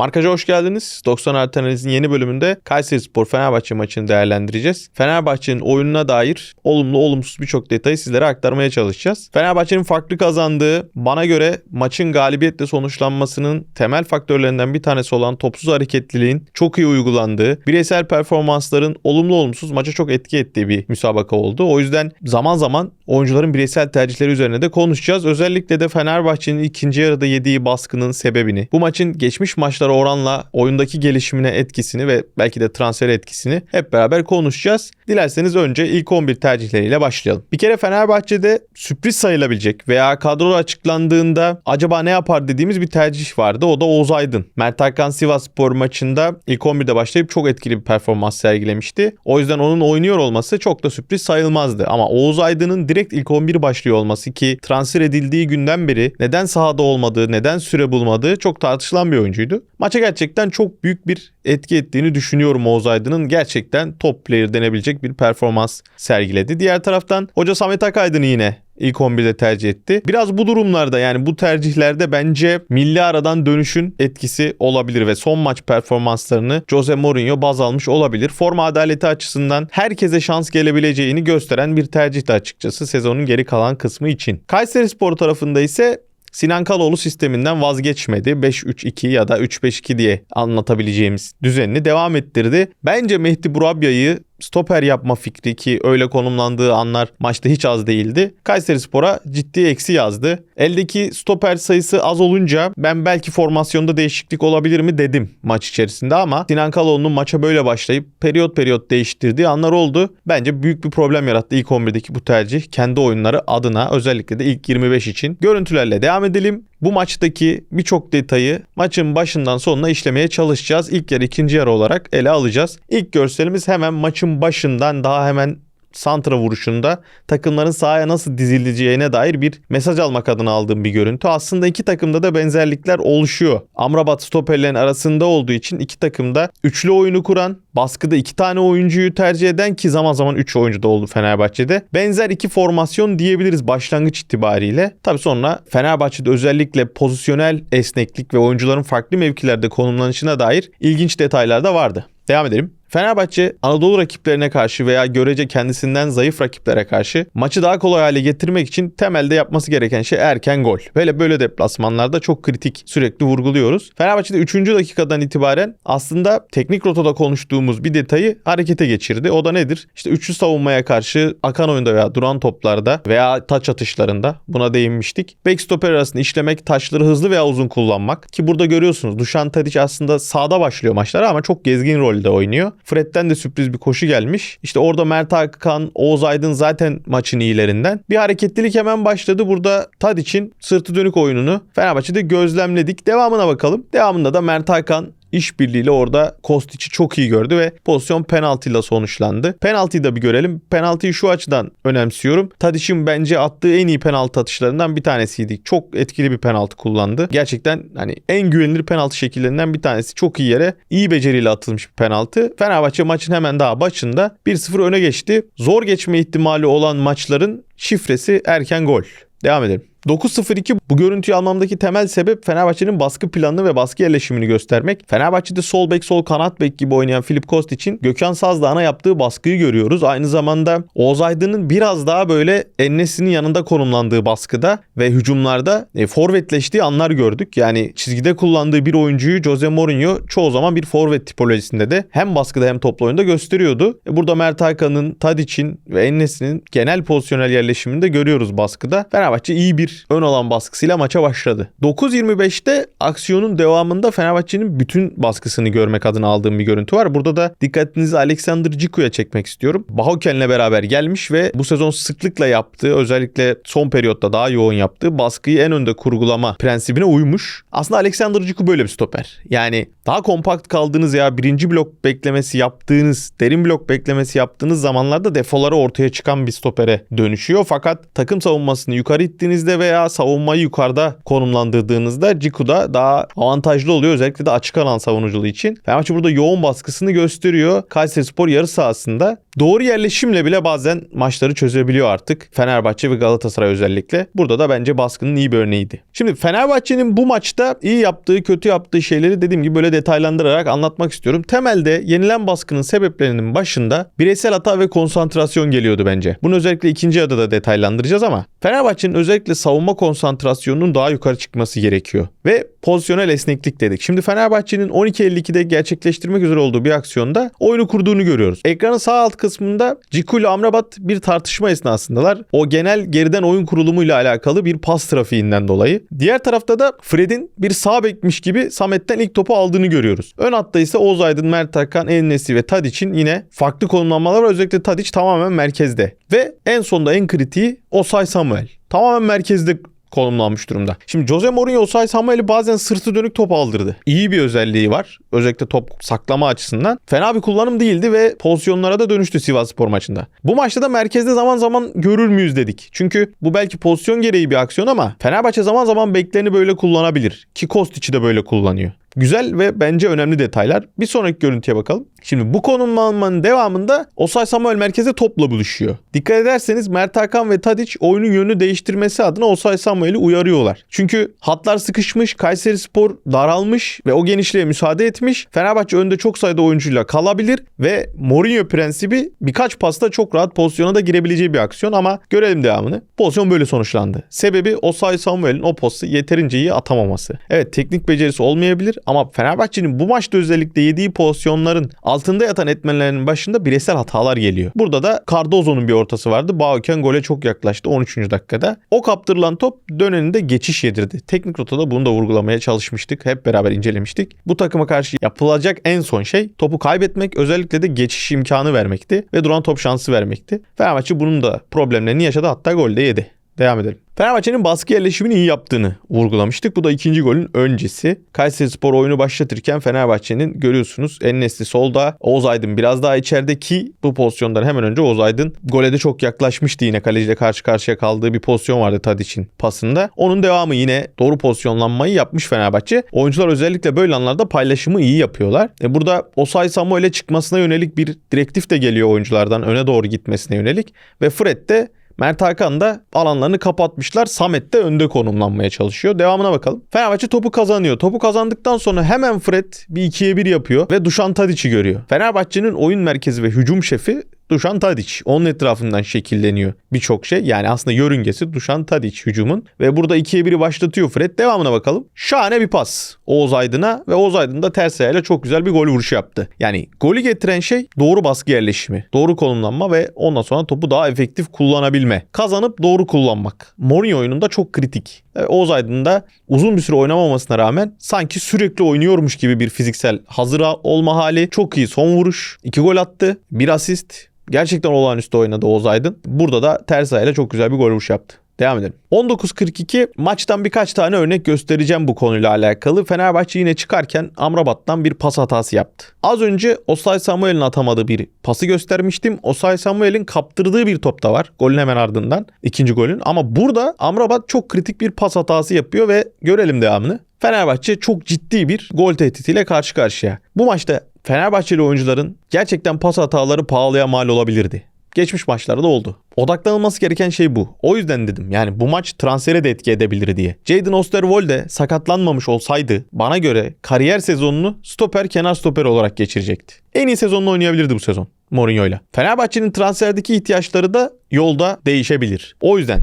Markaja hoş geldiniz. 90 artı analizin yeni bölümünde Kayseri Spor Fenerbahçe maçını değerlendireceğiz. Fenerbahçe'nin oyununa dair olumlu olumsuz birçok detayı sizlere aktarmaya çalışacağız. Fenerbahçe'nin farklı kazandığı, bana göre maçın galibiyetle sonuçlanmasının temel faktörlerinden bir tanesi olan topsuz hareketliliğin çok iyi uygulandığı, bireysel performansların olumlu olumsuz maça çok etki ettiği bir müsabaka oldu. O yüzden zaman zaman oyuncuların bireysel tercihleri üzerine de konuşacağız. Özellikle de Fenerbahçe'nin ikinci yarıda yediği baskının sebebini, bu maçın geçmiş maçlara oranla oyundaki gelişimine etkisini ve belki de transfer etkisini hep beraber konuşacağız. Dilerseniz önce ilk 11 tercihleriyle başlayalım. Bir kere Fenerbahçe'de sürpriz sayılabilecek veya kadro açıklandığında acaba ne yapar dediğimiz bir tercih vardı. O da Oğuz Aydın. Mert Hakan Sivas Spor maçında ilk 11'de başlayıp çok etkili bir performans sergilemişti. O yüzden onun oynuyor olması çok da sürpriz sayılmazdı. Ama Oğuz Aydın'ın direkt ilk 11 başlıyor olması ki transfer edildiği günden beri neden sahada olmadığı, neden süre bulmadığı çok tartışılan bir oyuncuydu. Maça gerçekten çok büyük bir etki ettiğini düşünüyorum Oğuz Aydın'ın. Gerçekten top player denebilecek bir performans sergiledi. Diğer taraftan Hoca Samet Akaydın'ı yine ilk 11'de tercih etti. Biraz bu durumlarda yani bu tercihlerde bence milli aradan dönüşün etkisi olabilir ve son maç performanslarını Jose Mourinho baz almış olabilir. Forma adaleti açısından herkese şans gelebileceğini gösteren bir tercihti açıkçası sezonun geri kalan kısmı için. Kayseri Spor tarafında ise Sinan Kaloğlu sisteminden vazgeçmedi. 5-3-2 ya da 3-5-2 diye anlatabileceğimiz düzenini devam ettirdi. Bence Mehdi Burabya'yı stoper yapma fikri ki öyle konumlandığı anlar maçta hiç az değildi. Kayseri Spor'a ciddi eksi yazdı. Eldeki stoper sayısı az olunca ben belki formasyonda değişiklik olabilir mi dedim maç içerisinde ama Sinan Kaloğlu'nun maça böyle başlayıp periyot periyot değiştirdiği anlar oldu. Bence büyük bir problem yarattı ilk 11'deki bu tercih. Kendi oyunları adına özellikle de ilk 25 için. Görüntülerle devam edelim. Bu maçtaki birçok detayı maçın başından sonuna işlemeye çalışacağız. İlk yarı ikinci yarı olarak ele alacağız. İlk görselimiz hemen maçın başından daha hemen santra vuruşunda takımların sahaya nasıl dizileceğine dair bir mesaj almak adına aldığım bir görüntü. Aslında iki takımda da benzerlikler oluşuyor. Amrabat stoperlerin arasında olduğu için iki takımda üçlü oyunu kuran, baskıda iki tane oyuncuyu tercih eden ki zaman zaman üç oyuncu da oldu Fenerbahçe'de. Benzer iki formasyon diyebiliriz başlangıç itibariyle. Tabi sonra Fenerbahçe'de özellikle pozisyonel esneklik ve oyuncuların farklı mevkilerde konumlanışına dair ilginç detaylar da vardı. Devam edelim. Fenerbahçe Anadolu rakiplerine karşı veya görece kendisinden zayıf rakiplere karşı maçı daha kolay hale getirmek için temelde yapması gereken şey erken gol. Böyle böyle deplasmanlarda çok kritik sürekli vurguluyoruz. Fenerbahçe'de 3. dakikadan itibaren aslında teknik rotada konuştuğumuz bir detayı harekete geçirdi. O da nedir? İşte üçlü savunmaya karşı akan oyunda veya duran toplarda veya taç atışlarında buna değinmiştik. Backstopper arasında işlemek, taşları hızlı veya uzun kullanmak ki burada görüyorsunuz Dušan Tadić aslında sağda başlıyor maçlara ama çok gezgin rolde oynuyor. Fred'den de sürpriz bir koşu gelmiş. İşte orada Mert Hakan, Oğuz Aydın zaten maçın iyilerinden. Bir hareketlilik hemen başladı. Burada Tadiç'in sırtı dönük oyununu Fenerbahçe'de gözlemledik. Devamına bakalım. Devamında da Mert Hakan işbirliğiyle orada Kostic'i çok iyi gördü ve pozisyon penaltıyla sonuçlandı. Penaltıyı da bir görelim. Penaltıyı şu açıdan önemsiyorum. Tadic'in bence attığı en iyi penaltı atışlarından bir tanesiydi. Çok etkili bir penaltı kullandı. Gerçekten hani en güvenilir penaltı şekillerinden bir tanesi. Çok iyi yere iyi beceriyle atılmış bir penaltı. Fenerbahçe maçın hemen daha başında 1-0 öne geçti. Zor geçme ihtimali olan maçların şifresi erken gol. Devam edelim. 9-0-2 bu görüntüyü almamdaki temel sebep Fenerbahçe'nin baskı planını ve baskı yerleşimini göstermek. Fenerbahçe'de sol bek sol kanat bek gibi oynayan Filip Kost için Gökhan Sazdağ'ına yaptığı baskıyı görüyoruz. Aynı zamanda Oğuz Aydın'ın biraz daha böyle Ennes'inin yanında konumlandığı baskıda ve hücumlarda e, forvetleştiği anlar gördük. Yani çizgide kullandığı bir oyuncuyu Jose Mourinho çoğu zaman bir forvet tipolojisinde de hem baskıda hem toplu oyunda gösteriyordu. E, burada Mert Hakan'ın, Tadic'in ve Ennes'inin genel pozisyonel yerleşimini de görüyoruz baskıda. Fenerbahçe iyi bir ön alan baskısıyla maça başladı. 9.25'te aksiyonun devamında Fenerbahçe'nin bütün baskısını görmek adına aldığım bir görüntü var. Burada da dikkatinizi Alexander Ciku'ya çekmek istiyorum. Bahoken'le beraber gelmiş ve bu sezon sıklıkla yaptığı özellikle son periyotta daha yoğun yaptığı baskıyı en önde kurgulama prensibine uymuş. Aslında Alexander Ciku böyle bir stoper. Yani daha kompakt kaldığınız ya birinci blok beklemesi yaptığınız, derin blok beklemesi yaptığınız zamanlarda defoları ortaya çıkan bir stopere dönüşüyor. Fakat takım savunmasını yukarı ittiğinizde veya savunmayı yukarıda konumlandırdığınızda Ciku'da daha avantajlı oluyor. Özellikle de açık alan savunuculuğu için. Fenerbahçe burada yoğun baskısını gösteriyor. Kayseri Spor yarı sahasında. Doğru yerleşimle bile bazen maçları çözebiliyor artık. Fenerbahçe ve Galatasaray özellikle. Burada da bence baskının iyi bir örneğiydi. Şimdi Fenerbahçe'nin bu maçta iyi yaptığı, kötü yaptığı şeyleri dediğim gibi böyle detaylandırarak anlatmak istiyorum. Temelde yenilen baskının sebeplerinin başında bireysel hata ve konsantrasyon geliyordu bence. Bunu özellikle ikinci yarıda da detaylandıracağız ama Fenerbahçe'nin özellikle savunma konsantrasyonunun daha yukarı çıkması gerekiyor. Ve pozisyonel esneklik dedik. Şimdi Fenerbahçe'nin 12.52'de gerçekleştirmek üzere olduğu bir aksiyonda oyunu kurduğunu görüyoruz. Ekranın sağ alt kısmında Ciku ile Amrabat bir tartışma esnasındalar. O genel geriden oyun kurulumuyla alakalı bir pas trafiğinden dolayı. Diğer tarafta da Fred'in bir sağ bekmiş gibi Samet'ten ilk topu aldığını görüyoruz. Ön hatta ise Oğuz Aydın, Mert Hakan, Ennesi ve Tadic'in yine farklı konumlanmalar var. Özellikle Tadic tamamen merkezde. Ve en sonda en kritiği Osay Samuel. Tamamen merkezde konumlanmış durumda. Şimdi Jose Mourinho Osay Samuel'i bazen sırtı dönük top aldırdı. İyi bir özelliği var. Özellikle top saklama açısından. Fena bir kullanım değildi ve pozisyonlara da dönüştü Sivas Spor maçında. Bu maçta da merkezde zaman zaman görür müyüz dedik. Çünkü bu belki pozisyon gereği bir aksiyon ama Fenerbahçe zaman zaman beklerini böyle kullanabilir. Ki Kostic'i de böyle kullanıyor. Güzel ve bence önemli detaylar. Bir sonraki görüntüye bakalım. Şimdi bu konumlanmanın devamında Osay Samuel merkeze topla buluşuyor. Dikkat ederseniz Mert Hakan ve Tadic oyunun yönünü değiştirmesi adına Osay Samuel'i uyarıyorlar. Çünkü hatlar sıkışmış, Kayseri Spor daralmış ve o genişliğe müsaade etmiş. Fenerbahçe önde çok sayıda oyuncuyla kalabilir ve Mourinho prensibi birkaç pasta çok rahat pozisyona da girebileceği bir aksiyon ama görelim devamını. Pozisyon böyle sonuçlandı. Sebebi Osay Samuel'in o postu yeterince iyi atamaması. Evet teknik becerisi olmayabilir ama Fenerbahçe'nin bu maçta özellikle yediği pozisyonların altında yatan etmenlerinin başında bireysel hatalar geliyor. Burada da Cardozo'nun bir ortası vardı. Bağoken gole çok yaklaştı 13. dakikada. O kaptırılan top döneninde geçiş yedirdi. Teknik rotada bunu da vurgulamaya çalışmıştık. Hep beraber incelemiştik. Bu takıma karşı yapılacak en son şey topu kaybetmek özellikle de geçiş imkanı vermekti ve duran top şansı vermekti. Fenerbahçe bunun da problemlerini yaşadı hatta gol de yedi. Devam edelim. Fenerbahçe'nin baskı yerleşimini iyi yaptığını vurgulamıştık. Bu da ikinci golün öncesi. Kayseri Spor oyunu başlatırken Fenerbahçe'nin görüyorsunuz Ennesli solda, Oğuz Aydın biraz daha içeride ki bu pozisyondan hemen önce Oğuz Aydın gole de çok yaklaşmıştı yine kaleciyle karşı karşıya kaldığı bir pozisyon vardı Tadic'in pasında. Onun devamı yine doğru pozisyonlanmayı yapmış Fenerbahçe. Oyuncular özellikle böyle anlarda paylaşımı iyi yapıyorlar. E burada Osay Samuel'e çıkmasına yönelik bir direktif de geliyor oyunculardan öne doğru gitmesine yönelik ve Fred de Mert Hakan da alanlarını kapatmışlar. Samet de önde konumlanmaya çalışıyor. Devamına bakalım. Fenerbahçe topu kazanıyor. Topu kazandıktan sonra hemen Fred bir ikiye bir yapıyor ve Dušan Tadić'i görüyor. Fenerbahçe'nin oyun merkezi ve hücum şefi Dušan Tadić. Onun etrafından şekilleniyor birçok şey. Yani aslında yörüngesi Dušan Tadić hücumun. Ve burada ikiye biri başlatıyor Fred. Devamına bakalım. Şahane bir pas Oğuz Aydın'a ve Oğuz Aydın da ters ayağıyla çok güzel bir gol vuruşu yaptı. Yani golü getiren şey doğru baskı yerleşimi, doğru konumlanma ve ondan sonra topu daha efektif kullanabilme. Kazanıp doğru kullanmak. Mourinho oyununda çok kritik. Oğuz Aydın da uzun bir süre oynamamasına rağmen sanki sürekli oynuyormuş gibi bir fiziksel hazır olma hali. Çok iyi son vuruş. iki gol attı. Bir asist. Gerçekten olağanüstü oynadı Oğuz Aydın. Burada da ters ayağıyla çok güzel bir gol vuruş yaptı. Devam edelim. 19.42 maçtan birkaç tane örnek göstereceğim bu konuyla alakalı. Fenerbahçe yine çıkarken Amrabat'tan bir pas hatası yaptı. Az önce Osay Samuel'in atamadığı bir pası göstermiştim. Osay Samuel'in kaptırdığı bir top da var. Golün hemen ardından. ikinci golün. Ama burada Amrabat çok kritik bir pas hatası yapıyor ve görelim devamını. Fenerbahçe çok ciddi bir gol tehditiyle karşı karşıya. Bu maçta Fenerbahçeli oyuncuların gerçekten pas hataları pahalıya mal olabilirdi. Geçmiş maçlarda oldu. Odaklanılması gereken şey bu. O yüzden dedim yani bu maç transfere de etki edebilir diye. Jadon Osterwolde sakatlanmamış olsaydı bana göre kariyer sezonunu stoper kenar stoper olarak geçirecekti. En iyi sezonunu oynayabilirdi bu sezon Mourinho'yla. Fenerbahçe'nin transferdeki ihtiyaçları da yolda değişebilir. O yüzden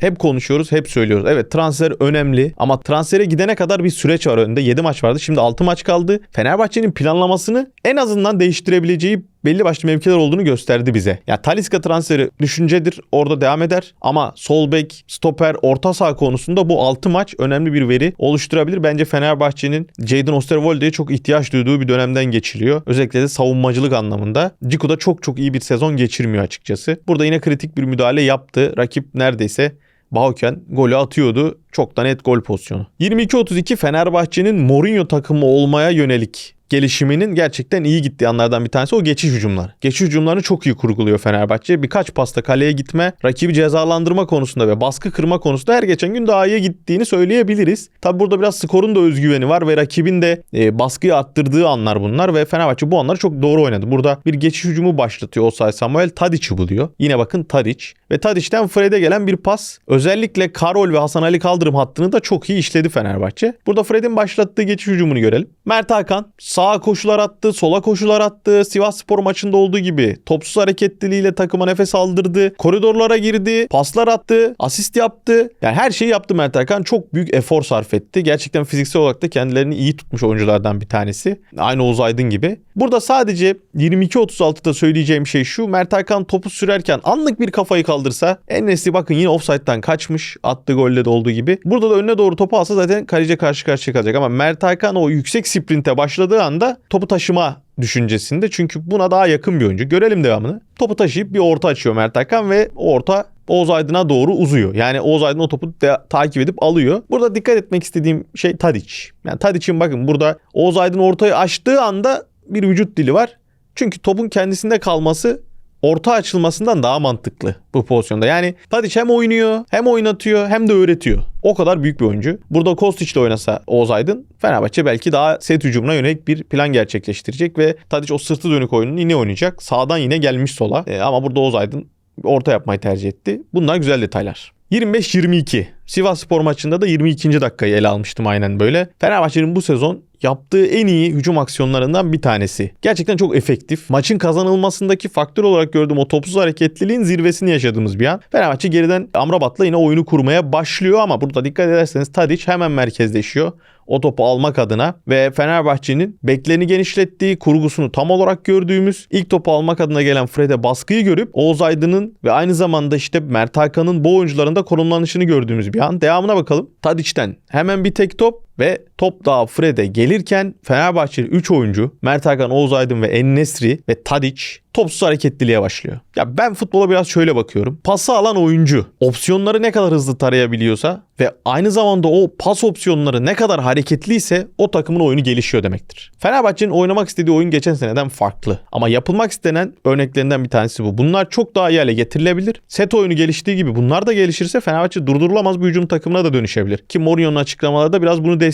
hep konuşuyoruz, hep söylüyoruz. Evet transfer önemli ama transfere gidene kadar bir süreç var önünde. 7 maç vardı. Şimdi 6 maç kaldı. Fenerbahçe'nin planlamasını en azından değiştirebileceği belli başlı mevkiler olduğunu gösterdi bize. Ya Taliska transferi düşüncedir. Orada devam eder ama sol bek, stoper, orta saha konusunda bu 6 maç önemli bir veri oluşturabilir. Bence Fenerbahçe'nin Jadon Osterwolde'ye çok ihtiyaç duyduğu bir dönemden geçiliyor. Özellikle de savunmacılık anlamında. Ciku da çok çok iyi bir sezon geçirmiyor açıkçası. Burada yine kritik bir müdahale yaptı. Rakip neredeyse Bauken golü atıyordu. Çok da net gol pozisyonu. 22-32 Fenerbahçe'nin Mourinho takımı olmaya yönelik gelişiminin gerçekten iyi gittiği anlardan bir tanesi o geçiş hücumları. Geçiş hücumlarını çok iyi kurguluyor Fenerbahçe. Birkaç pasta kaleye gitme, rakibi cezalandırma konusunda ve baskı kırma konusunda her geçen gün daha iyi gittiğini söyleyebiliriz. Tabi burada biraz skorun da özgüveni var ve rakibin de e, baskıyı arttırdığı anlar bunlar ve Fenerbahçe bu anları çok doğru oynadı. Burada bir geçiş hücumu başlatıyor Osay Samuel Tadic'i buluyor. Yine bakın Tadic ve Tadic'ten Fred'e gelen bir pas özellikle Karol ve Hasan Ali Kaldırım hattını da çok iyi işledi Fenerbahçe. Burada Fred'in başlattığı geçiş hücumunu görelim. Mert Hakan sağa koşular attı, sola koşular attı. Sivas Spor maçında olduğu gibi topsuz hareketliliğiyle takıma nefes aldırdı. Koridorlara girdi, paslar attı, asist yaptı. Yani her şeyi yaptı Mert Hakan. Çok büyük efor sarf etti. Gerçekten fiziksel olarak da kendilerini iyi tutmuş oyunculardan bir tanesi. Aynı Oğuz Aydın gibi. Burada sadece 22-36'da söyleyeceğim şey şu. Mert Hakan topu sürerken anlık bir kafayı kaldırsa Enes'i bakın yine offside'dan kaçmış. Attığı golle de olduğu gibi. Burada da önüne doğru topu alsa zaten kaleci karşı karşıya kalacak. Ama Mert Hakan o yüksek sprinte başladığı anda topu taşıma düşüncesinde. Çünkü buna daha yakın bir oyuncu. Görelim devamını. Topu taşıyıp bir orta açıyor Mert Hakan ve orta Oğuz Aydın'a doğru uzuyor. Yani Oğuz Aydın o topu de, takip edip alıyor. Burada dikkat etmek istediğim şey Tadic. Yani Tadic'in bakın burada Oğuz Aydın ortayı açtığı anda bir vücut dili var. Çünkü topun kendisinde kalması orta açılmasından daha mantıklı bu pozisyonda. Yani Tadic hem oynuyor hem oynatıyor hem de öğretiyor. O kadar büyük bir oyuncu. Burada Kostić ile oynasa Oğuz Aydın Fenerbahçe belki daha set hücumuna yönelik bir plan gerçekleştirecek ve Tadic o sırtı dönük oyununu yine oynayacak. Sağdan yine gelmiş sola. E, ama burada Oğuz Aydın orta yapmayı tercih etti. Bunlar güzel detaylar. 25-22. Sivas Spor maçında da 22. dakikayı ele almıştım aynen böyle. Fenerbahçe'nin bu sezon yaptığı en iyi hücum aksiyonlarından bir tanesi. Gerçekten çok efektif. Maçın kazanılmasındaki faktör olarak gördüğüm o topsuz hareketliliğin zirvesini yaşadığımız bir an. Fenerbahçe geriden Amrabat'la yine oyunu kurmaya başlıyor ama burada dikkat ederseniz Tadic hemen merkezleşiyor o topu almak adına ve Fenerbahçe'nin beklerini genişlettiği, kurgusunu tam olarak gördüğümüz ilk topu almak adına gelen Fred'e baskıyı görüp Oğuz Aydın'ın ve aynı zamanda işte Mert Hakan'ın bu oyuncularında konumlanışını gördüğümüz bir an. Devamına bakalım. Tadic'ten hemen bir tek top ve top daha Fred'e gelirken Fenerbahçeli 3 oyuncu Mert Hakan, Oğuz Aydın ve Ennesri ve Tadic topsuz hareketliliğe başlıyor. Ya ben futbola biraz şöyle bakıyorum. Pası alan oyuncu opsiyonları ne kadar hızlı tarayabiliyorsa ve aynı zamanda o pas opsiyonları ne kadar hareketliyse o takımın oyunu gelişiyor demektir. Fenerbahçe'nin oynamak istediği oyun geçen seneden farklı. Ama yapılmak istenen örneklerinden bir tanesi bu. Bunlar çok daha iyi hale getirilebilir. Set oyunu geliştiği gibi bunlar da gelişirse Fenerbahçe durdurulamaz bir hücum takımına da dönüşebilir. Ki Mourinho'nun açıklamaları da biraz bunu destekliyor.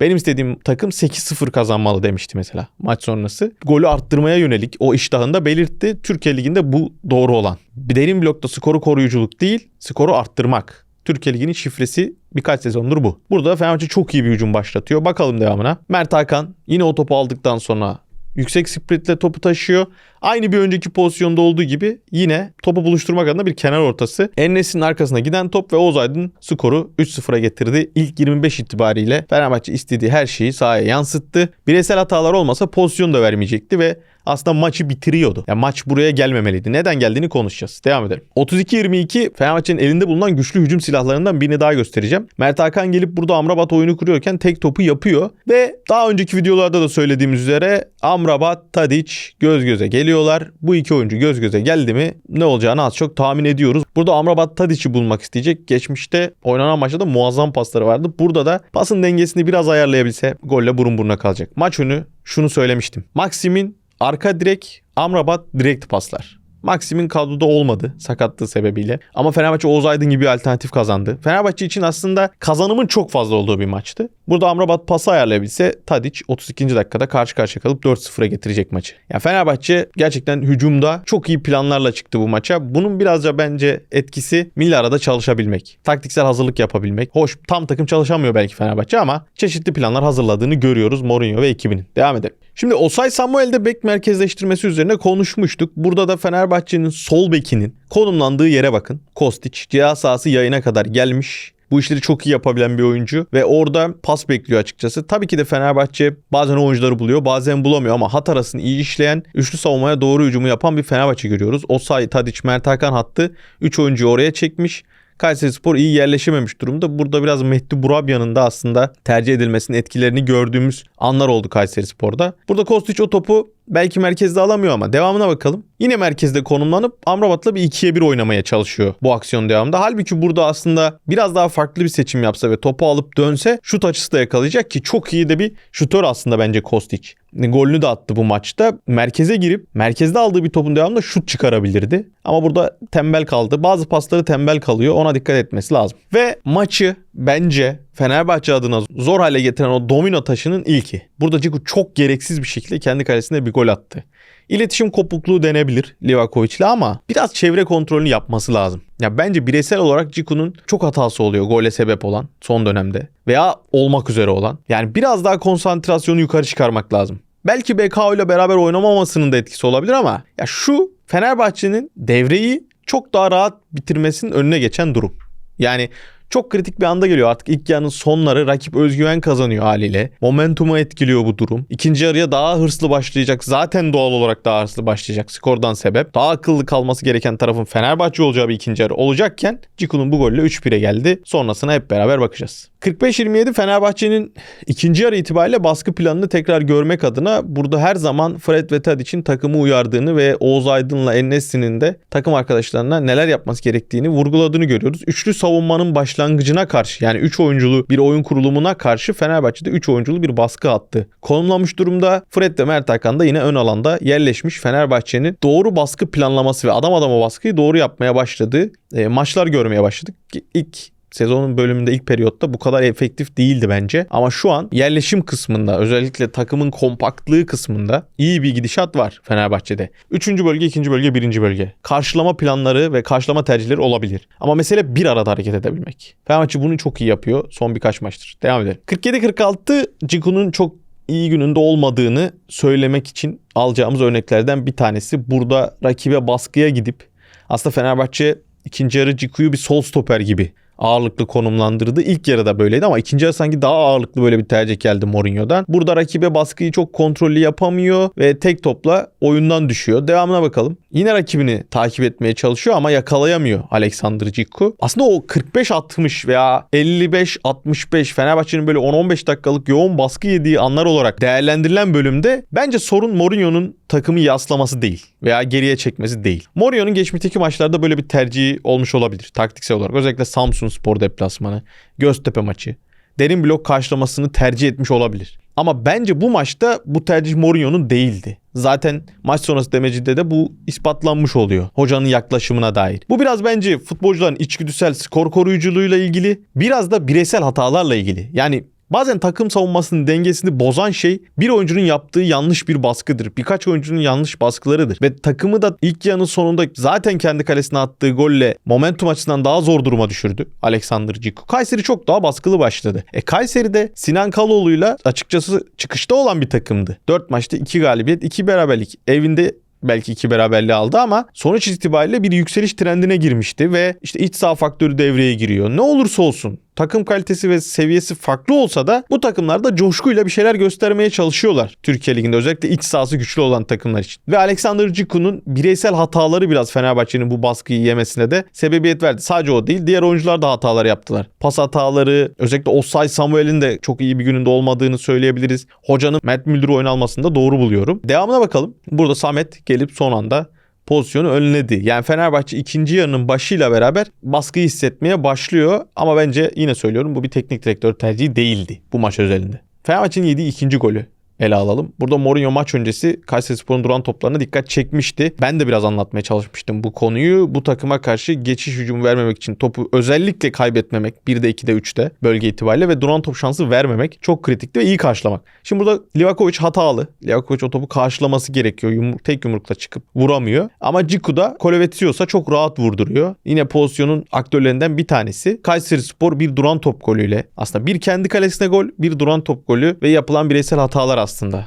Benim istediğim takım 8-0 kazanmalı demişti mesela maç sonrası. Golü arttırmaya yönelik o iştahında belirtti. Türkiye Ligi'nde bu doğru olan. Bir derin blokta skoru koruyuculuk değil, skoru arttırmak. Türkiye Ligi'nin şifresi birkaç sezondur bu. Burada Fenerbahçe çok iyi bir hücum başlatıyor. Bakalım devamına. Mert Hakan yine o topu aldıktan sonra yüksek sprintle topu taşıyor. Aynı bir önceki pozisyonda olduğu gibi yine topu buluşturmak adına bir kenar ortası. Ennes'in arkasına giden top ve Oğuz Aydın skoru 3-0'a getirdi. İlk 25 itibariyle Fenerbahçe istediği her şeyi sahaya yansıttı. Bireysel hatalar olmasa pozisyon da vermeyecekti ve aslında maçı bitiriyordu. Yani maç buraya gelmemeliydi. Neden geldiğini konuşacağız. Devam edelim. 32-22 Fenerbahçe'nin elinde bulunan güçlü hücum silahlarından birini daha göstereceğim. Mert Hakan gelip burada Amrabat oyunu kuruyorken tek topu yapıyor ve daha önceki videolarda da söylediğimiz üzere Amrabat, Tadic göz göze geliyorlar. Bu iki oyuncu göz göze geldi mi ne olacağını az çok tahmin ediyoruz. Burada Amrabat Tadic'i bulmak isteyecek. Geçmişte oynanan maçta da muazzam pasları vardı. Burada da pasın dengesini biraz ayarlayabilse golle burun buruna kalacak. Maç önü şunu söylemiştim. Maxim'in Arka direk Amrabat direkt paslar. Maxim'in kadroda olmadı sakatlığı sebebiyle. Ama Fenerbahçe Oğuz Aydın gibi bir alternatif kazandı. Fenerbahçe için aslında kazanımın çok fazla olduğu bir maçtı. Burada Amrabat pası ayarlayabilse Tadic 32. dakikada karşı karşıya kalıp 4-0'a getirecek maçı. Yani Fenerbahçe gerçekten hücumda çok iyi planlarla çıktı bu maça. Bunun birazca bence etkisi milli arada çalışabilmek. Taktiksel hazırlık yapabilmek. Hoş tam takım çalışamıyor belki Fenerbahçe ama çeşitli planlar hazırladığını görüyoruz Mourinho ve ekibinin. Devam edelim. Şimdi Osay Samuel'de bek merkezleştirmesi üzerine konuşmuştuk. Burada da Fenerbahçe'nin sol bekinin konumlandığı yere bakın. Kostić ceza sahası yayına kadar gelmiş. Bu işleri çok iyi yapabilen bir oyuncu ve orada pas bekliyor açıkçası. Tabii ki de Fenerbahçe bazen oyuncuları buluyor bazen bulamıyor ama hat arasını iyi işleyen, üçlü savunmaya doğru hücumu yapan bir Fenerbahçe görüyoruz. Osay, Tadic, Mert Hakan hattı 3 oyuncuyu oraya çekmiş. Kayseri Spor iyi yerleşememiş durumda. Burada biraz Mehdi Burabya'nın da aslında tercih edilmesinin etkilerini gördüğümüz anlar oldu Kayseri Spor'da. Burada Kostić o topu Belki merkezde alamıyor ama devamına bakalım. Yine merkezde konumlanıp Amrabat'la bir 2'ye 1 oynamaya çalışıyor bu aksiyon devamında. Halbuki burada aslında biraz daha farklı bir seçim yapsa ve topu alıp dönse şut açısı da yakalayacak ki çok iyi de bir şutör aslında bence Kostic. Golünü de attı bu maçta. Merkeze girip merkezde aldığı bir topun devamında şut çıkarabilirdi. Ama burada tembel kaldı. Bazı pasları tembel kalıyor. Ona dikkat etmesi lazım. Ve maçı bence Fenerbahçe adına zor hale getiren o domino taşının ilki. Burada Ciku çok gereksiz bir şekilde kendi kalesinde bir gol attı. İletişim kopukluğu denebilir Livakovic'le ama biraz çevre kontrolünü yapması lazım. Ya bence bireysel olarak Ciku'nun çok hatası oluyor gole sebep olan son dönemde veya olmak üzere olan. Yani biraz daha konsantrasyonu yukarı çıkarmak lazım. Belki BKO ile beraber oynamamasının da etkisi olabilir ama ya şu Fenerbahçe'nin devreyi çok daha rahat bitirmesinin önüne geçen durum. Yani çok kritik bir anda geliyor artık ilk yarının sonları rakip özgüven kazanıyor haliyle. Momentumu etkiliyor bu durum. İkinci yarıya daha hırslı başlayacak. Zaten doğal olarak daha hırslı başlayacak skordan sebep. Daha akıllı kalması gereken tarafın Fenerbahçe olacağı bir ikinci yarı olacakken Ciku'nun bu golle 3-1'e geldi. Sonrasına hep beraber bakacağız. 45-27 Fenerbahçe'nin ikinci yarı itibariyle baskı planını tekrar görmek adına burada her zaman Fred ve Tadic'in takımı uyardığını ve Oğuz Aydın'la Ennesi'nin de takım arkadaşlarına neler yapması gerektiğini vurguladığını görüyoruz. Üçlü savunmanın başlangıcına karşı yani 3 oyunculu bir oyun kurulumuna karşı Fenerbahçe'de 3 oyunculu bir baskı attı. Konumlanmış durumda Fred ve Mert Hakan da yine ön alanda yerleşmiş Fenerbahçe'nin doğru baskı planlaması ve adam adama baskıyı doğru yapmaya başladığı e, maçlar görmeye başladık. İlk sezonun bölümünde ilk periyotta bu kadar efektif değildi bence. Ama şu an yerleşim kısmında özellikle takımın kompaktlığı kısmında iyi bir gidişat var Fenerbahçe'de. Üçüncü bölge, ikinci bölge, birinci bölge. Karşılama planları ve karşılama tercihleri olabilir. Ama mesele bir arada hareket edebilmek. Fenerbahçe bunu çok iyi yapıyor son birkaç maçtır. Devam edelim. 47-46 Ciku'nun çok iyi gününde olmadığını söylemek için alacağımız örneklerden bir tanesi. Burada rakibe baskıya gidip aslında Fenerbahçe ikinci yarı Ciku'yu bir sol stoper gibi ağırlıklı konumlandırdı. İlk yarıda böyleydi ama ikinci yarı sanki daha ağırlıklı böyle bir tercih geldi Mourinho'dan. Burada rakibe baskıyı çok kontrollü yapamıyor ve tek topla oyundan düşüyor. Devamına bakalım. Yine rakibini takip etmeye çalışıyor ama yakalayamıyor Alexander Ciku. Aslında o 45-60 veya 55-65 Fenerbahçe'nin böyle 10-15 dakikalık yoğun baskı yediği anlar olarak değerlendirilen bölümde bence sorun Mourinho'nun takımı yaslaması değil veya geriye çekmesi değil. Mourinho'nun geçmişteki maçlarda böyle bir tercihi olmuş olabilir taktiksel olarak. Özellikle Samsun Spor deplasmanı, Göztepe maçı. Derin blok karşılamasını tercih etmiş olabilir. Ama bence bu maçta bu tercih Mourinho'nun değildi. Zaten maç sonrası demecide de bu ispatlanmış oluyor. Hocanın yaklaşımına dair. Bu biraz bence futbolcuların içgüdüsel skor koruyuculuğuyla ilgili. Biraz da bireysel hatalarla ilgili. Yani Bazen takım savunmasının dengesini bozan şey bir oyuncunun yaptığı yanlış bir baskıdır. Birkaç oyuncunun yanlış baskılarıdır. Ve takımı da ilk yarının sonunda zaten kendi kalesine attığı golle momentum açısından daha zor duruma düşürdü Alexander Ciku. Kayseri çok daha baskılı başladı. E Kayseri'de Sinan Kaloğlu'yla açıkçası çıkışta olan bir takımdı. 4 maçta 2 galibiyet 2 beraberlik. Evinde belki iki beraberliği aldı ama sonuç itibariyle bir yükseliş trendine girmişti ve işte iç saha faktörü devreye giriyor. Ne olursa olsun takım kalitesi ve seviyesi farklı olsa da bu takımlar da coşkuyla bir şeyler göstermeye çalışıyorlar Türkiye Ligi'nde özellikle iç sahası güçlü olan takımlar için. Ve Alexander Ciku'nun bireysel hataları biraz Fenerbahçe'nin bu baskıyı yemesine de sebebiyet verdi. Sadece o değil diğer oyuncular da hatalar yaptılar. Pas hataları özellikle Osay Samuel'in de çok iyi bir gününde olmadığını söyleyebiliriz. Hocanın Matt Müldür oyun almasını doğru buluyorum. Devamına bakalım. Burada Samet gelip son anda pozisyonu önledi. Yani Fenerbahçe ikinci yarının başıyla beraber baskıyı hissetmeye başlıyor. Ama bence yine söylüyorum bu bir teknik direktör tercihi değildi bu maç özelinde. Fenerbahçe'nin yediği ikinci golü ele alalım. Burada Mourinho maç öncesi Kayserispor'un duran toplarına dikkat çekmişti. Ben de biraz anlatmaya çalışmıştım bu konuyu. Bu takıma karşı geçiş hücumu vermemek için topu özellikle kaybetmemek 1'de 2'de 3'te bölge itibariyle ve duran top şansı vermemek çok kritikti ve iyi karşılamak. Şimdi burada Livakovic hatalı. Livakovic o topu karşılaması gerekiyor. Yumruk, tek yumrukla çıkıp vuramıyor. Ama Ciku da Kolevetsios'a çok rahat vurduruyor. Yine pozisyonun aktörlerinden bir tanesi. Kayserispor bir duran top golüyle aslında bir kendi kalesine gol, bir duran top golü ve yapılan bireysel hatalar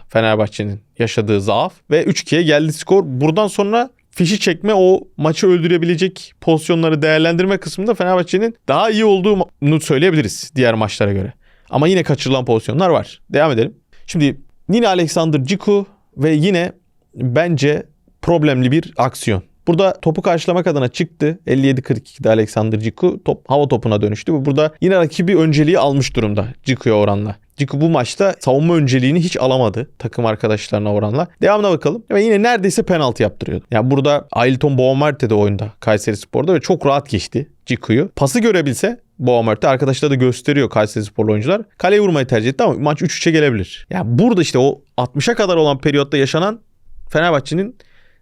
Fenerbahçe'nin yaşadığı zaaf ve 3-2'ye geldi skor. Buradan sonra fişi çekme o maçı öldürebilecek pozisyonları değerlendirme kısmında Fenerbahçe'nin daha iyi olduğunu söyleyebiliriz diğer maçlara göre. Ama yine kaçırılan pozisyonlar var. Devam edelim. Şimdi yine Alexander Ciku ve yine bence problemli bir aksiyon. Burada topu karşılamak adına çıktı. 57-42'de Alexander Ciku top hava topuna dönüştü. Burada yine rakibi önceliği almış durumda Ciku'ya oranla. Ciku bu maçta savunma önceliğini hiç alamadı takım arkadaşlarına oranla. Devamına bakalım. Ve yine neredeyse penaltı yaptırıyordu. Yani burada Ailton Boğamerte de oyunda Kayseri Spor'da ve çok rahat geçti Ciku'yu. Pası görebilse Boğamerte arkadaşlar da gösteriyor Kayseri Sporlu oyuncular. Kaleye vurmayı tercih etti ama maç 3-3'e gelebilir. Yani burada işte o 60'a kadar olan periyotta yaşanan Fenerbahçe'nin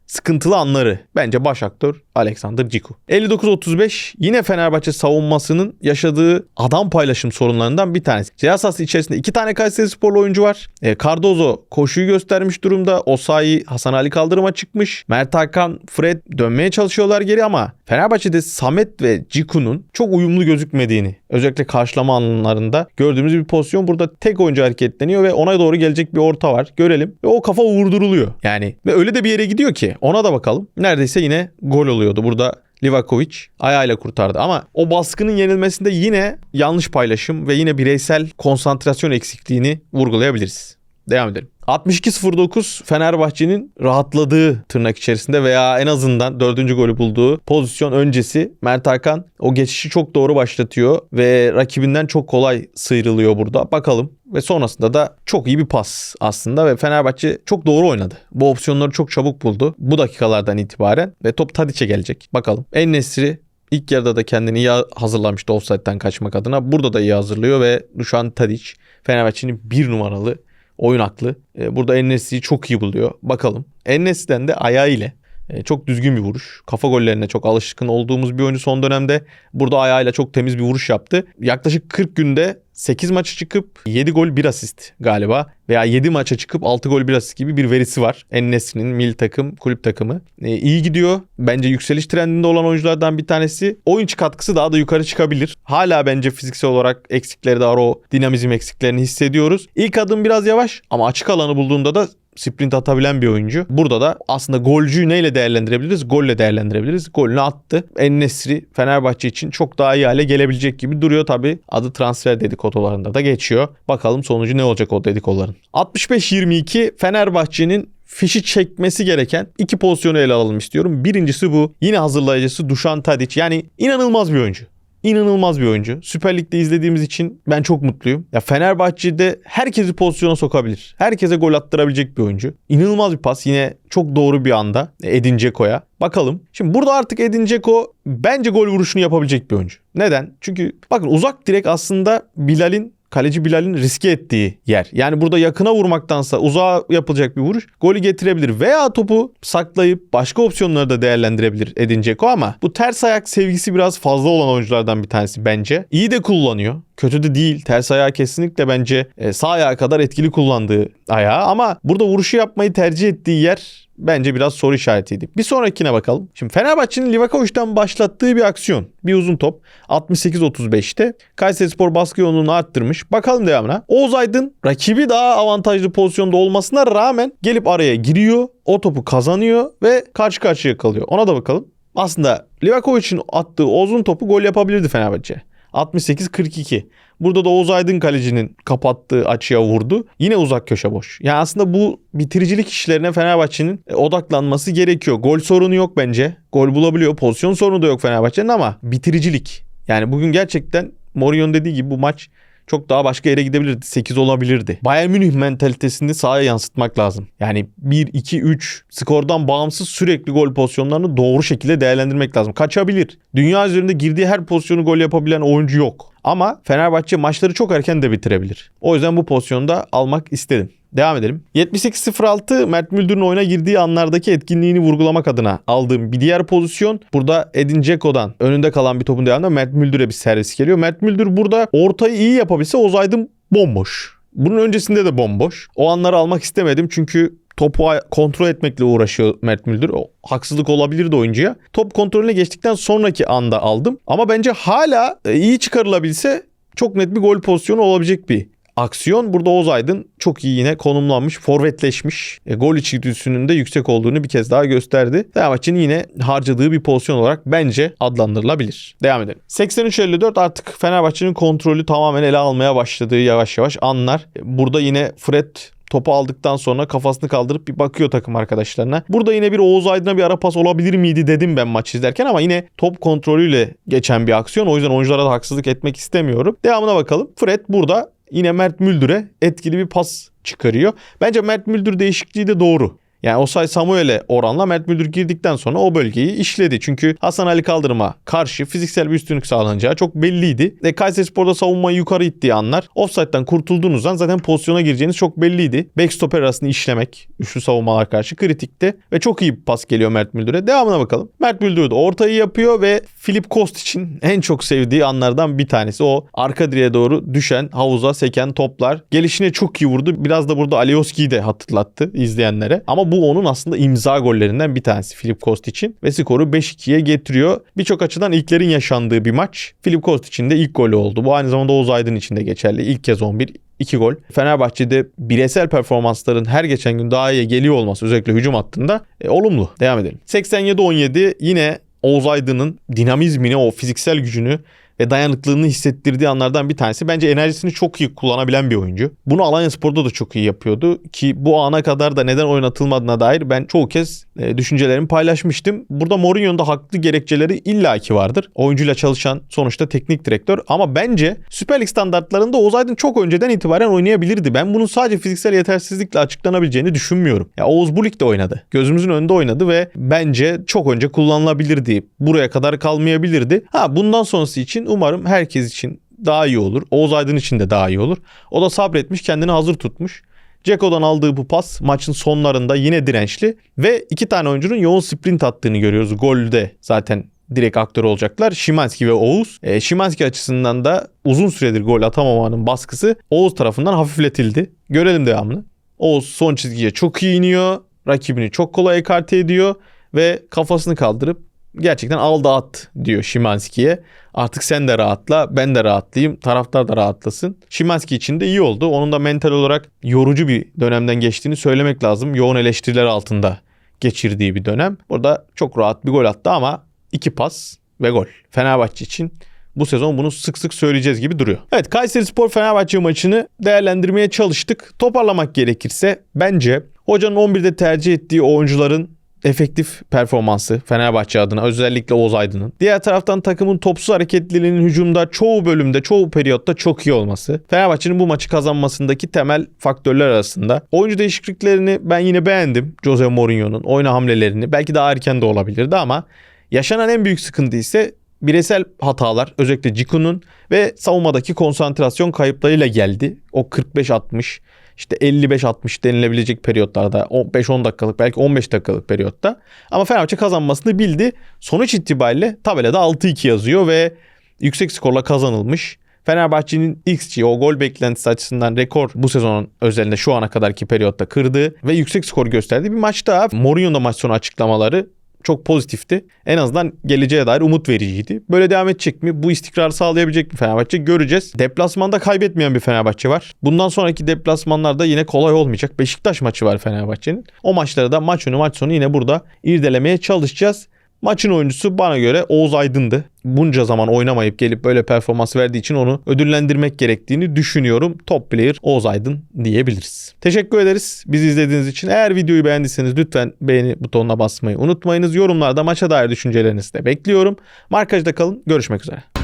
sıkıntılı anları bence baş aktör Alexander Ciku. 59-35 yine Fenerbahçe savunmasının yaşadığı adam paylaşım sorunlarından bir tanesi. Ceza sahası içerisinde iki tane Kayseri sporlu oyuncu var. E, Cardozo koşuyu göstermiş durumda. Osayi Hasan Ali kaldırıma çıkmış. Mert Hakan, Fred dönmeye çalışıyorlar geri ama Fenerbahçe'de Samet ve Ciku'nun çok uyumlu gözükmediğini özellikle karşılama anlarında gördüğümüz bir pozisyon. Burada tek oyuncu hareketleniyor ve ona doğru gelecek bir orta var. Görelim. Ve o kafa vurduruluyor. Yani ve öyle de bir yere gidiyor ki ona da bakalım. Neredeyse yine gol oluyordu. Burada Livakovic ayağıyla kurtardı. Ama o baskının yenilmesinde yine yanlış paylaşım ve yine bireysel konsantrasyon eksikliğini vurgulayabiliriz. Devam edelim. 62-09 Fenerbahçe'nin rahatladığı tırnak içerisinde veya en azından dördüncü golü bulduğu pozisyon öncesi Mert Hakan o geçişi çok doğru başlatıyor ve rakibinden çok kolay sıyrılıyor burada. Bakalım ve sonrasında da çok iyi bir pas aslında ve Fenerbahçe çok doğru oynadı. Bu opsiyonları çok çabuk buldu bu dakikalardan itibaren ve top Tadiç'e gelecek. Bakalım. En Nesri İlk yarıda da kendini iyi hazırlamıştı offside'den kaçmak adına. Burada da iyi hazırlıyor ve Dušan Tadić Fenerbahçe'nin bir numaralı oyun aklı. E, burada Ennesi'yi çok iyi buluyor. Bakalım. Ennesi'den de ayağı ile e, çok düzgün bir vuruş. Kafa gollerine çok alışkın olduğumuz bir oyuncu son dönemde. Burada ayağıyla çok temiz bir vuruş yaptı. Yaklaşık 40 günde 8 maça çıkıp 7 gol 1 asist galiba. Veya 7 maça çıkıp 6 gol 1 asist gibi bir verisi var. Ennes'in milli takım, kulüp takımı. E, iyi gidiyor. Bence yükseliş trendinde olan oyunculardan bir tanesi. Oyuncu katkısı daha da yukarı çıkabilir. Hala bence fiziksel olarak eksikleri var. O dinamizm eksiklerini hissediyoruz. İlk adım biraz yavaş ama açık alanı bulduğunda da sprint atabilen bir oyuncu. Burada da aslında golcüyü neyle değerlendirebiliriz? Golle değerlendirebiliriz. Golünü attı. En-Nesri Fenerbahçe için çok daha iyi hale gelebilecek gibi duruyor tabi. Adı transfer dedikodularında da geçiyor. Bakalım sonucu ne olacak o dedikoların. 65-22 Fenerbahçe'nin fişi çekmesi gereken iki pozisyonu ele alalım istiyorum. Birincisi bu. Yine hazırlayıcısı Dušan Tadić. Yani inanılmaz bir oyuncu. İnanılmaz bir oyuncu. Süper Lig'de izlediğimiz için ben çok mutluyum. Ya Fenerbahçe'de herkesi pozisyona sokabilir. Herkese gol attırabilecek bir oyuncu. İnanılmaz bir pas yine çok doğru bir anda Edin Dzeko'ya. Bakalım. Şimdi burada artık Edin Dzeko bence gol vuruşunu yapabilecek bir oyuncu. Neden? Çünkü bakın uzak direk aslında Bilal'in kaleci Bilal'in riske ettiği yer. Yani burada yakına vurmaktansa uzağa yapılacak bir vuruş golü getirebilir. Veya topu saklayıp başka opsiyonları da değerlendirebilir Edin Dzeko ama bu ters ayak sevgisi biraz fazla olan oyunculardan bir tanesi bence. İyi de kullanıyor. Kötü de değil. Ters ayağı kesinlikle bence e, sağ ayağı kadar etkili kullandığı ayağı ama burada vuruşu yapmayı tercih ettiği yer bence biraz soru işaretiydi. Bir sonrakine bakalım. Şimdi Fenerbahçe'nin Livakovic'den başlattığı bir aksiyon. Bir uzun top. 68-35'te. Kayserispor baskı yoğunluğunu arttırmış. Bakalım devamına. Oğuz Aydın rakibi daha avantajlı pozisyonda olmasına rağmen gelip araya giriyor. O topu kazanıyor ve karşı karşıya kalıyor. Ona da bakalım. Aslında Livakovic'in attığı uzun topu gol yapabilirdi Fenerbahçe. 68-42. Burada da Oğuz Aydın kalecinin kapattığı açıya vurdu. Yine uzak köşe boş. Yani aslında bu bitiricilik işlerine Fenerbahçe'nin e, odaklanması gerekiyor. Gol sorunu yok bence. Gol bulabiliyor. Pozisyon sorunu da yok Fenerbahçe'nin ama bitiricilik. Yani bugün gerçekten Mourinho'nun dediği gibi bu maç çok daha başka yere gidebilirdi. 8 olabilirdi. Bayern Münih mentalitesini sahaya yansıtmak lazım. Yani 1, 2, 3 skordan bağımsız sürekli gol pozisyonlarını doğru şekilde değerlendirmek lazım. Kaçabilir. Dünya üzerinde girdiği her pozisyonu gol yapabilen oyuncu yok. Ama Fenerbahçe maçları çok erken de bitirebilir. O yüzden bu pozisyonu da almak istedim. Devam edelim. 78-06 Mert Müldür'ün oyuna girdiği anlardaki etkinliğini vurgulamak adına aldığım bir diğer pozisyon. Burada Edin Dzeko'dan önünde kalan bir topun devamında Mert Müldür'e bir servis geliyor. Mert Müldür burada ortayı iyi yapabilse Ozaydın bomboş. Bunun öncesinde de bomboş. O anları almak istemedim çünkü topu kontrol etmekle uğraşıyor Mert Müldür. O haksızlık olabilirdi oyuncuya. Top kontrolüne geçtikten sonraki anda aldım. Ama bence hala e, iyi çıkarılabilse çok net bir gol pozisyonu olabilecek bir aksiyon. Burada Oğuz Aydın çok iyi yine konumlanmış, forvetleşmiş. E, gol içgüdüsünün de yüksek olduğunu bir kez daha gösterdi. Fenerbahçe'nin yine harcadığı bir pozisyon olarak bence adlandırılabilir. Devam edelim. 83-54 artık Fenerbahçe'nin kontrolü tamamen ele almaya başladığı yavaş yavaş anlar. Burada yine Fred topu aldıktan sonra kafasını kaldırıp bir bakıyor takım arkadaşlarına. Burada yine bir Oğuz Aydın'a bir ara pas olabilir miydi dedim ben maç izlerken ama yine top kontrolüyle geçen bir aksiyon. O yüzden oyunculara da haksızlık etmek istemiyorum. Devamına bakalım. Fred burada yine Mert Müldür'e etkili bir pas çıkarıyor. Bence Mert Müldür değişikliği de doğru. Yani Osay Samuel'e oranla Mert Müldür girdikten sonra o bölgeyi işledi. Çünkü Hasan Ali Kaldırım'a karşı fiziksel bir üstünlük sağlanacağı çok belliydi. Ve Kayserispor'da savunmayı yukarı ittiği anlar offside'dan kurtulduğunuz an zaten pozisyona gireceğiniz çok belliydi. Backstopper arasını işlemek üçlü savunmalar karşı kritikti. Ve çok iyi bir pas geliyor Mert Müldür'e. Devamına bakalım. Mert Müldür de ortayı yapıyor ve Filip Kost için en çok sevdiği anlardan bir tanesi. O arka direğe doğru düşen, havuza seken toplar. Gelişine çok iyi vurdu. Biraz da burada Alioski'yi de hatırlattı izleyenlere. Ama bu onun aslında imza gollerinden bir tanesi Filip Kost için. Ve skoru 5-2'ye getiriyor. Birçok açıdan ilklerin yaşandığı bir maç. Filip Kost için de ilk golü oldu. Bu aynı zamanda Oğuz Aydın için de geçerli. İlk kez 11 2 gol. Fenerbahçe'de bireysel performansların her geçen gün daha iyi geliyor olması özellikle hücum hattında e, olumlu. Devam edelim. 87-17 yine Oğuz Aydın'ın dinamizmini, o fiziksel gücünü ve dayanıklılığını hissettirdiği anlardan bir tanesi. Bence enerjisini çok iyi kullanabilen bir oyuncu. Bunu Alanya Spor'da da çok iyi yapıyordu ki bu ana kadar da neden oynatılmadığına dair ben çoğu kez e, düşüncelerimi paylaşmıştım. Burada Mourinho'nun da haklı gerekçeleri illaki vardır. Oyuncuyla çalışan sonuçta teknik direktör ama bence Süper Lig standartlarında Oğuz Aydın çok önceden itibaren oynayabilirdi. Ben bunun sadece fiziksel yetersizlikle açıklanabileceğini düşünmüyorum. Ya Oğuz bu ligde oynadı. Gözümüzün önünde oynadı ve bence çok önce kullanılabilirdi. Buraya kadar kalmayabilirdi. Ha bundan sonrası için umarım herkes için daha iyi olur. Oğuz Aydın için de daha iyi olur. O da sabretmiş, kendini hazır tutmuş. Ceko'dan aldığı bu pas maçın sonlarında yine dirençli ve iki tane oyuncunun yoğun sprint attığını görüyoruz. Golde zaten direkt aktör olacaklar. Şimanski ve Oğuz. E, Şimanski açısından da uzun süredir gol atamamanın baskısı Oğuz tarafından hafifletildi. Görelim devamını. Oğuz son çizgiye çok iyi iniyor. Rakibini çok kolay ekarte ediyor ve kafasını kaldırıp gerçekten al da at diyor Şimanski'ye. Artık sen de rahatla ben de rahatlayayım taraftar da rahatlasın. Şimanski için de iyi oldu. Onun da mental olarak yorucu bir dönemden geçtiğini söylemek lazım. Yoğun eleştiriler altında geçirdiği bir dönem. Burada çok rahat bir gol attı ama iki pas ve gol. Fenerbahçe için bu sezon bunu sık sık söyleyeceğiz gibi duruyor. Evet Kayseri Spor Fenerbahçe maçını değerlendirmeye çalıştık. Toparlamak gerekirse bence hocanın 11'de tercih ettiği oyuncuların efektif performansı Fenerbahçe adına özellikle Oğuz Aydın'ın. Diğer taraftan takımın topsuz hareketliliğinin hücumda çoğu bölümde çoğu periyotta çok iyi olması. Fenerbahçe'nin bu maçı kazanmasındaki temel faktörler arasında. Oyuncu değişikliklerini ben yine beğendim. Jose Mourinho'nun oyuna hamlelerini. Belki daha erken de olabilirdi ama yaşanan en büyük sıkıntı ise bireysel hatalar özellikle Ciku'nun ve savunmadaki konsantrasyon kayıplarıyla geldi. O 45-60 işte 55-60 denilebilecek periyotlarda 5-10 dakikalık belki 15 dakikalık periyotta. Ama Fenerbahçe kazanmasını bildi. Sonuç itibariyle tabelada 6-2 yazıyor ve yüksek skorla kazanılmış. Fenerbahçe'nin XG o gol beklentisi açısından rekor bu sezonun özelinde şu ana kadarki periyotta kırdı ve yüksek skor gösterdi. Bir maçta Mourinho'nun da maç sonu açıklamaları çok pozitifti. En azından geleceğe dair umut vericiydi. Böyle devam edecek mi? Bu istikrarı sağlayabilecek mi Fenerbahçe? Göreceğiz. Deplasmanda kaybetmeyen bir Fenerbahçe var. Bundan sonraki deplasmanlarda yine kolay olmayacak. Beşiktaş maçı var Fenerbahçe'nin. O maçları da maç önü maç sonu yine burada irdelemeye çalışacağız. Maçın oyuncusu bana göre Oğuz Aydın'dı. Bunca zaman oynamayıp gelip böyle performans verdiği için onu ödüllendirmek gerektiğini düşünüyorum. Top player Oğuz Aydın diyebiliriz. Teşekkür ederiz bizi izlediğiniz için. Eğer videoyu beğendiyseniz lütfen beğeni butonuna basmayı unutmayınız. Yorumlarda maça dair düşüncelerinizi de bekliyorum. Markajda kalın. Görüşmek üzere.